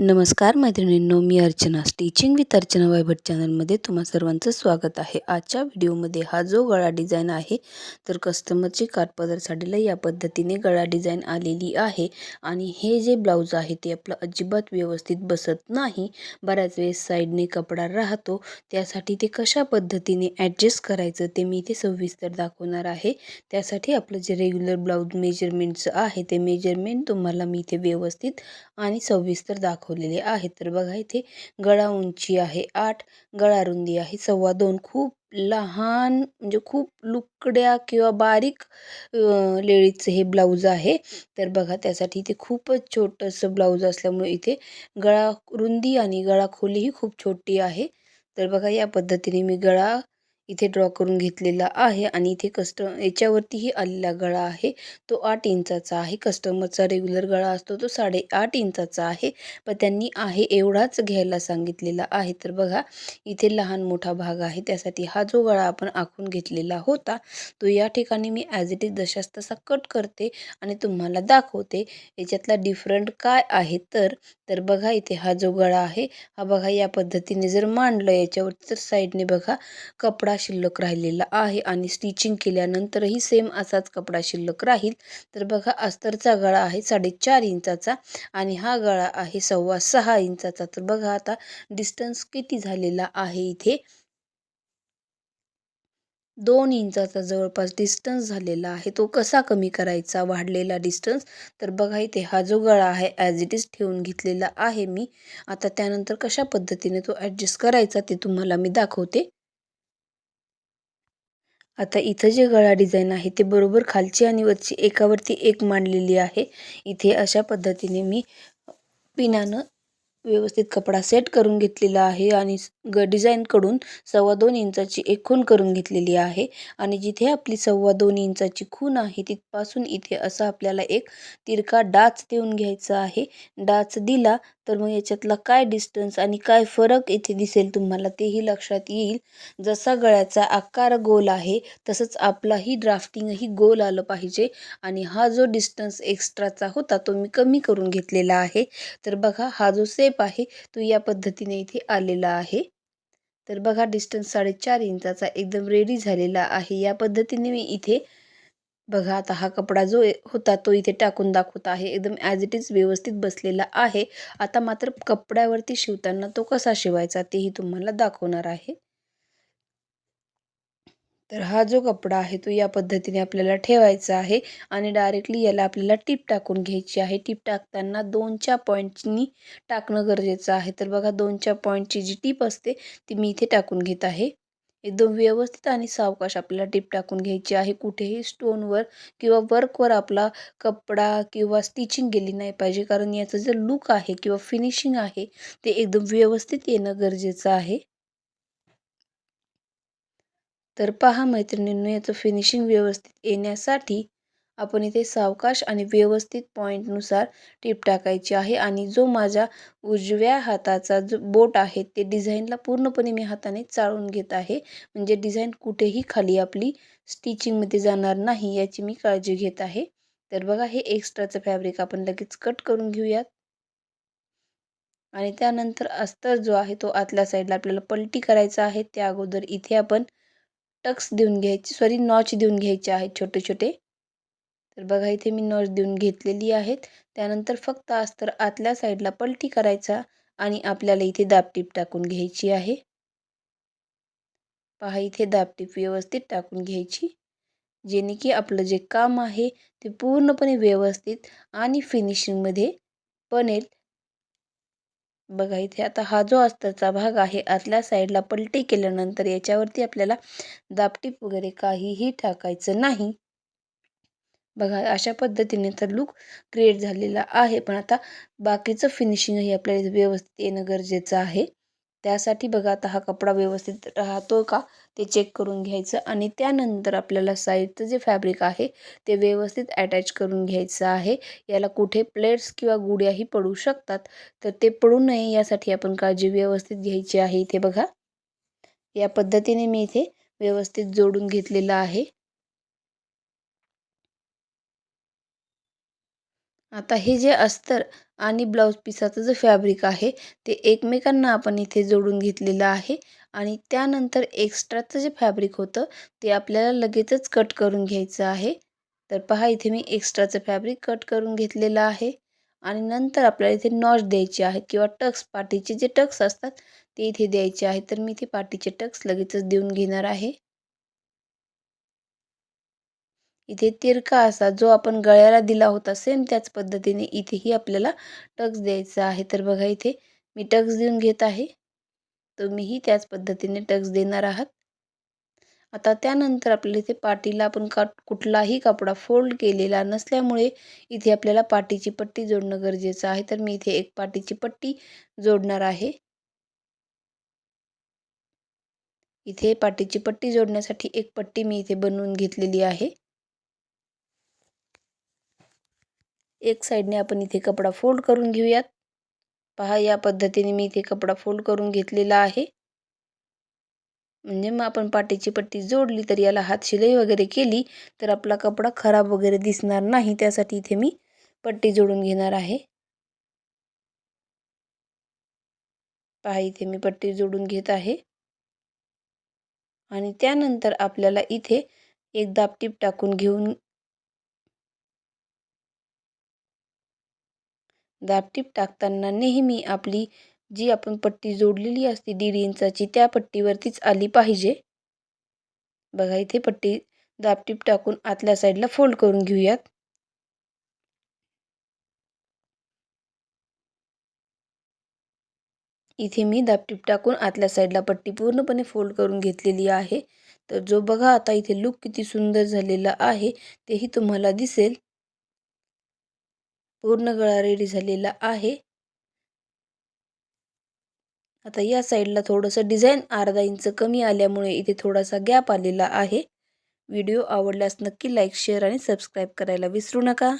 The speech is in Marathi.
नमस्कार मैत्रिणींनो मी अर्चना. स्टिचिंग विथ अर्चना वायभट चॅनलमध्ये तुम्हा सर्वांचं स्वागत आहे. आजच्या व्हिडिओमध्ये हा जो गळा डिझाईन आहे तर कस्टमरची काठपदर साडीला या पद्धतीने गळा डिझाईन आलेली आहे. आणि हे जे ब्लाऊज आहे ते आपलं अजिबात व्यवस्थित बसत नाही. बऱ्याच वेळेस साईडने कपडा राहतो. त्यासाठी ते कशा पद्धतीने ॲडजस्ट करायचं ते मी इथे सविस्तर दाखवणार आहे. त्यासाठी आपलं जे रेग्युलर ब्लाऊज मेजरमेंटचं आहे ते मेजरमेंट तुम्हाला मी इथे व्यवस्थित आणि सविस्तर दाखवलेले आहे तर बघा इथे गळा उंची आहे आठ गळा रुंदी आहे सव्वा दोन. खूप लहान म्हणजे खूप लुकड्या किंवा बारीक लेडीजचं हे ब्लाऊज आहे. तर बघा त्यासाठी इथे खूपच छोटंसं ब्लाऊज असल्यामुळे इथे गळा रुंदी आणि गळा खोली ही खूप छोटी आहे. तर बघा या पद्धतीने मी गळा इथे ड्रॉ करून घेतलेला आहे आणि इथे कस्ट याच्यावरतीही आलेला गळा आहे. तो आठ इंचाचा आहे. कस्टमरचा रेग्युलर गळा असतो. तो साडेआठ इंचाचा आहे. पण त्यांनी आहे एवढाच घ्यायला सांगितलेला आहे. तर बघा इथे लहान मोठा भाग आहे. त्यासाठी हा जो गळा आपण आखून घेतलेला होता तो या ठिकाणी मी ॲज इट इज जशाच तसा कट करते आणि तुम्हाला दाखवते. याच्यातला डिफरंट काय आहे तर तर बघा इथे हा जो गळा आहे हा बघा या पद्धतीने जर मांडलं याच्यावरती तर साईडने बघा कपडा शिल्लक राहिलेला आहे आणि स्टिचिंग केल्यानंतरही सेम असाच कपडा शिल्लक राहील. तर बघा अस्तरचा गळा आहे साडेचार इंचाचा आणि हा गळा आहे सव्वा सहा इंचाचा. तर बघा आता डिस्टन्स किती झालेला आहे इथे? दोन इंचाचा जवळपास डिस्टन्स झालेला आहे. तो कसा कमी करायचा? वाढलेला डिस्टन्स तर बघा इथे हा जो गळा आहे ॲज इट इज ठेवून घेतलेला आहे मी. आता त्यानंतर कशा पद्धतीने तो ॲडजस्ट करायचा ते तुम्हाला मी दाखवते. आता इथं जे गळा डिझाईन आहे ते बरोबर खालची आणि वरची एकावरती एक मांडलेली आहे. इथे अशा पद्धतीने मी पिनानं व्यवस्थित कपडा सेट करून घेतलेला आहे आणि ग डिझाईनकडून सव्वा दोन इंचाची एक खूण करून घेतलेली आहे. आणि जिथे आपली सव्वा दोन इंचाची खून आहे तिथपासून इथे असा आपल्याला एक तिरका डाच देऊन घ्यायचा आहे. डाच दिला तर मग याच्यातला काय डिस्टन्स आणि काय फरक इथे दिसेल तुम्हाला तेही लक्षात येईल. जसा गळ्याचा आकार गोल आहे तसंच आपलाही ड्राफ्टिंगही गोल आलं पाहिजे. आणि हा जो डिस्टन्स एक्स्ट्राचा होता तो मी कमी करून घेतलेला आहे. तर बघा हा जो सेप आहे तो या पद्धतीने इथे आलेला आहे. तर बघा डिस्टन्स साडेचार इंचाचा एकदम रेडी झालेला आहे. या पद्धतीने मी इथे बघा आता हा कपडा जो होता तो इथे टाकून दाखवत आहे. एकदम ॲज इट इज व्यवस्थित बसलेला आहे. आता मात्र कपड्यावरती शिवताना तो कसा शिवायचा तेही तुम्हाला दाखवणार आहे. तर हा जो कपडा आहे तो या पद्धतीने आपल्याला ठेवायचा आहे आणि डायरेक्टली याला आपल्याला टीप टाकून घ्यायची आहे. टीप टाकताना दोनच्या पॉईंटनी टाकणं गरजेचं आहे. तर बघा दोनच्या पॉईंटची जी टीप असते ती मी इथे टाकून घेत आहे. एकदम व्यवस्थित आणि सावकाश आपल्याला टीप टाकून घ्यायची आहे. कुठेही स्टोनवर किंवा वर्कवर आपला कपडा किंवा स्टिचिंग गेली नाही पाहिजे. कारण याचं जे लुक आहे किंवा फिनिशिंग आहे ते एकदम व्यवस्थित येणं गरजेचं आहे. तर पहा मैत्रिणींनो याचं फिनिशिंग व्यवस्थित येण्यासाठी आपण इथे सावकाश आणि व्यवस्थित पॉईंटनुसार टीप टाकायची आहे आणि जो माझ्या उजव्या हाताचा जो बोट आहे ते डिझाईनला पूर्णपणे मी हाताने चाळून घेत आहे. म्हणजे डिझाईन कुठेही खाली आपली स्टिचिंगमध्ये जाणार नाही याची मी काळजी घेत आहे. तर बघा हे एक्स्ट्राचं फॅब्रिक आपण लगेच कट करून घेऊयात. आणि त्यानंतर अस्तर जो आहे तो आतल्या साईडला आपल्याला पलटी करायचा आहे. त्या अगोदर इथे आपण टक्स देऊन घ्यायचे सॉरी नॉच देऊन घ्यायचे आहेत छोटे छोटे. तर बघा इथे मी नॉच देऊन घेतलेली आहेत. त्यानंतर फक्त अस्तर आतल्या साईडला पलटी करायचा आणि आपल्याला इथे दाबटीप टाकून घ्यायची आहे. पहा इथे दाबटीप व्यवस्थित टाकून घ्यायची. जेणे की आपलं जे काम आहे ते पूर्णपणे व्यवस्थित आणि फिनिशिंगमध्ये बनेल. बघा इथे आता हा जो अस्तरचा भाग आहे आतल्या साईडला पलटी केल्यानंतर याच्यावरती आपल्याला दापटीप वगैरे काहीही टाकायचं नाही. बघा अशा पद्धतीने तर लुक क्रिएट झालेला आहे पण आता बाकीचं फिनिशिंगही आपल्याला व्यवस्थित येणं गरजेचं आहे. त्यासाठी बघा आता हा कपडा व्यवस्थित राहतो का? ते चेक करून घ्यायचं आणि त्यानंतर आपल्याला साईडचं जे फॅब्रिक आहे ते व्यवस्थित अटॅच करून घ्यायचं आहे. याला कुठे प्लेट्स किंवा गुड्याही पडू शकतात. तर ते पडू नये यासाठी आपण काळजी व्यवस्थित घ्यायची आहे इथे बघा. या पद्धतीने मी इथे व्यवस्थित जोडून घेतलेलं आहे. आता हे जे अस्तर आणि ब्लाऊज पिसाचं जे फॅब्रिक आहे ते एकमेकांना आपण इथे जोडून घेतलेलं आहे आणि त्यानंतर एक्स्ट्राचं जे फॅब्रिक होतं ते आपल्याला लगेचच कट करून घ्यायचं आहे. तर पहा इथे मी एक्स्ट्राचं फॅब्रिक कट करून घेतलेलं आहे आणि नंतर आपल्याला इथे नॉच द्यायचे आहेत किंवा टक्स पाठीचे जे टक्स असतात ते इथे द्यायचे आहेत. तर मी इथे पाठीचे टक्स लगेचच देऊन घेणार आहे. इथे तिरका असा जो आपण गळ्याला दिला होता सेम त्याच पद्धतीने इथेही आपल्याला टक्स द्यायचा आहे. तर बघा इथे मी टक्स देऊन घेत आहे. तुम्हीही त्याच पद्धतीने टक्स देणार आहात. आता त्यानंतर आपल्याला इथे पाटीला आपण का कुठलाही कपडा फोल्ड केलेला नसल्यामुळे इथे आपल्याला पाटीची पट्टी जोडणं गरजेचं आहे. तर मी इथे एक पाठीची पट्टी जोडणार आहे. इथे पाटीची पट्टी जोडण्यासाठी एक पट्टी मी इथे बनवून घेतलेली आहे. एक साईडने आपण इथे कपडा फोल्ड करून घेऊयात. पहा या पद्धतीने मी इथे कपडा फोल्ड करून घेतलेला आहे. म्हणजे मग आपण पाटीची पट्टी जोडली तर याला हात शिलाई वगैरे केली तर आपला कपडा खराब वगैरे दिसणार नाही. त्यासाठी इथे मी पट्टी जोडून घेणार आहे. पहा इथे मी पट्टी जोडून घेत आहे. आणि त्यानंतर आपल्याला इथे एक दापटीप टाकून घेऊन दाबटीप टाकताना नेहमी आपली जी आपण पट्टी जोडलेली असते दीड इंचाची त्या पट्टीवरतीच आली पाहिजे. बघा इथे पट्टी दाबटीप टाकून आतल्या साईडला फोल्ड करून घेऊयात. इथे मी दाबटीप टाकून आतल्या साईडला पट्टी पूर्णपणे फोल्ड करून घेतलेली आहे. तर जो बघा आता इथे लुक किती सुंदर झालेला आहे तेही तुम्हाला दिसेल. पूर्ण गळा रेडी झालेला आहे. आता या साईडला थोडंसं डिझाईन अर्धा इंच कमी आल्यामुळे इथे थोडासा गॅप आलेला आहे. व्हिडिओ आवडल्यास नक्की लाईक शेअर आणि सबस्क्राईब करायला विसरू नका.